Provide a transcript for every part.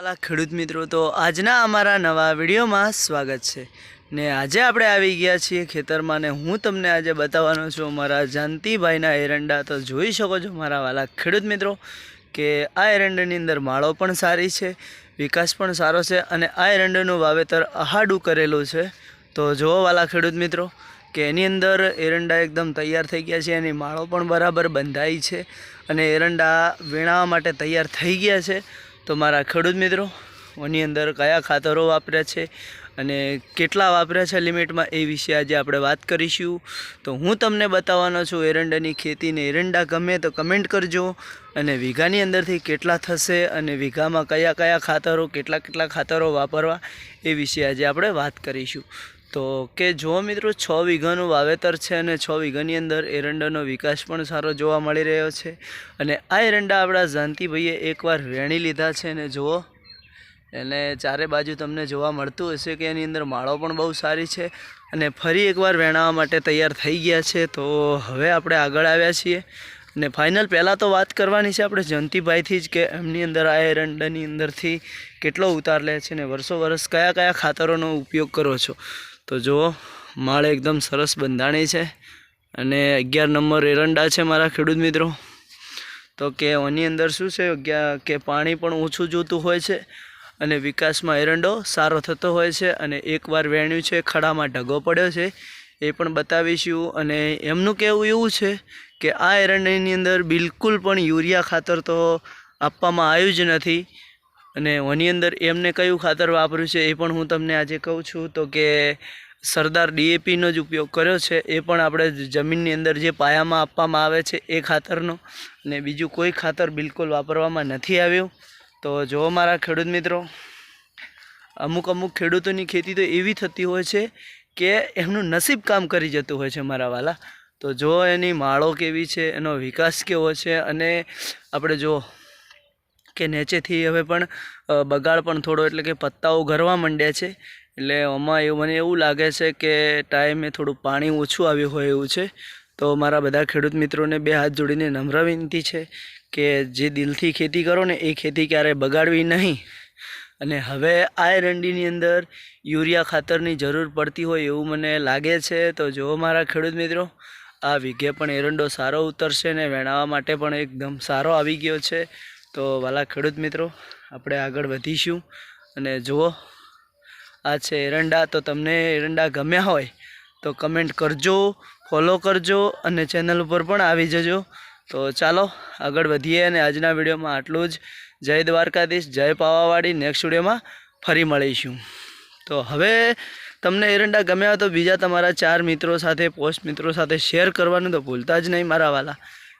વાલા ખેડૂત મિત્રો, તો આજના અમારા નવા વિડીયોમાં સ્વાગત છે. ને આજે આપણે આવી ગયા છીએ ખેતરમાં ને હું તમને આજે બતાવવાનો છું મારા જાનતીભાઈના એરંડા. તો જોઈ શકો છો મારા વાલા ખેડૂત મિત્રો કે આ એરંડાની અંદર માળો પણ સારી છે, વિકાસ પણ સારો છે અને આ એરંડાનું વાવેતર અહાડું કરેલું છે. તો જુઓ વાલા ખેડૂત મિત્રો કે એની અંદર એરંડા એકદમ તૈયાર થઈ ગયા છે એની માળો પણ બરાબર બંધાઈ છે અને એરંડા વીણાવા માટે તૈયાર થઈ ગયા છે. તો મારા ખેડૂત મિત્રો એની અંદર કયા ખાતરો વાપર્યા છે? અને કેટલા વાપર્યા છે લિમિટમાં એ વિશે આજે આપણે વાત કરીશું. તો હું તમને બતાવવાનો છું એરંડાની ખેતીને એરંડા ગમે તો કમેન્ટ કરજો. અને વીઘાની અંદરથી કેટલા થશે અને વીઘામાં કયા કયા ખાતરો, કેટલા કેટલા ખાતરો વાપરવા એ વિશે આજે આપણે વાત કરીશું. તો કે જો મિત્રો, છ વીઘાનું વાવેતર છે અને છ વીઘાની અંદર એરંડાનો વિકાસ પણ સારો જોવા મળી રહ્યો છે. અને આ એરંડા આપણા જાનતીભાઈએ એકવાર વેણી લીધા છે અને જુઓ. એને ચારે બાજુ તમને જોવા મળતું હશે કે એની અંદર માળો પણ બહુ સારી છે અને ફરી એકવાર વેણાવા માટે તૈયાર થઈ ગયા છે. તો હવે આપણે આગળ આવ્યા છીએ. અને ફાઇનલ પહેલાં તો વાત કરવાની છે આપણે જયંતિભાઈથી જ કે એમની અંદર આ એરંડાની અંદરથી કેટલો ઉતાર લે છે ને વર્ષો વર્ષ કયા કયા ખાતરોનો ઉપયોગ કરો છો? તો જુઓ, માળ એકદમ સરસ બંધાણી છે અને અગિયાર નંબર એરંડા છે મારા ખેડૂત મિત્રો. તો કે એની અંદર શું છે? કે પાણી પણ ઓછું જોતું હોય છે. અને વિકાસમાં એરંડો સારો થતો હોય છે અને એકવાર વેણ્યું છે, ખડામાં ઢગો પડ્યો છે, એ પણ બતાવીશું અને એમનું કહેવું એવું છે કે આ એરંડાની અંદર બિલકુલ પણ યુરિયા ખાતર તો આપવામાં આવ્યું જ નથી. અને એની અંદર એમને કયું ખાતર વાપર્યું છે એ પણ હું તમને આજે કહું છું. તો કે સરદાર ડીએપીનો જ ઉપયોગ કર્યો છે, એ પણ આપણે જમીનની અંદર જે પાયામાં આપવામાં આવે છે એ ખાતરનો. અને બીજું કોઈ ખાતર બિલકુલ વાપરવામાં નથી આવ્યું. તો જો મારા ખેડૂત મિત્રો, અમુક અમુક ખેડૂતોની ખેતી તો એવી થતી હોય છે કે એમનું નસીબ કામ કરી જતું હોય છે મારા વાલા. તો જો એની માળો કેવી છે, એનો વિકાસ કેવો છે અને આપણે જો કે નીચેથી હવે પણ બગાડ પણ થોડો એટલે કે પત્તાઓ ઘરવા માંડ્યા છે. એટલે આમાં એવું મને એવું લાગે છે કે ટાઈમે થોડું પાણી ઓછું આવ્યું હોય એવું છે. તો મારા બધા ખેડૂત મિત્રોને બે હાથ જોડીને નમ્ર વિનંતી છે કે જે દિલથી ખેતી કરો ને એ ખેતી ક્યારેય બગાડવી નહીં. અને હવે આ એરંડીની અંદર યુરિયા ખાતરની જરૂર પડતી હોય એવું મને લાગે છે. તો જો મારા ખેડૂત મિત્રો, આ વીઘે પણ એરંડો સારો ઉતરશે ને વેણાવા માટે પણ એકદમ સારો આવી ગયો છે. તો વાલા ખેડૂત મિત્રો, આપણે આગળ વધીશું. અને જુઓ, આ છે એરંડા. તો તમને એરંડા ગમ્યા હોય તો કમેન્ટ કરજો ફોલો કરજો અને ચેનલ ઉપર પણ આવી જજો. તો ચાલો, આગળ વધીએ અને આજના વિડીયોમાં આટલું જ. જય દ્વારકાધીશ, જય પાવાવાડી. નેક્સ્ટ વિડીયોમાં ફરી મળીશું. તો હવે તમને એરંડા ગમ્યા તો બીજા તમારા ચાર મિત્રો સાથે, પોસ્ટ મિત્રો સાથે શેર કરવાનું તો ભૂલતા જ નહીં મારા વાલા.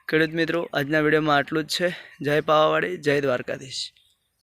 ખેડૂત મિત્રો, આજના વિડીયોમાં આટલું જ છે. જય પાવાવાડી, જય દ્વારકાધીશ.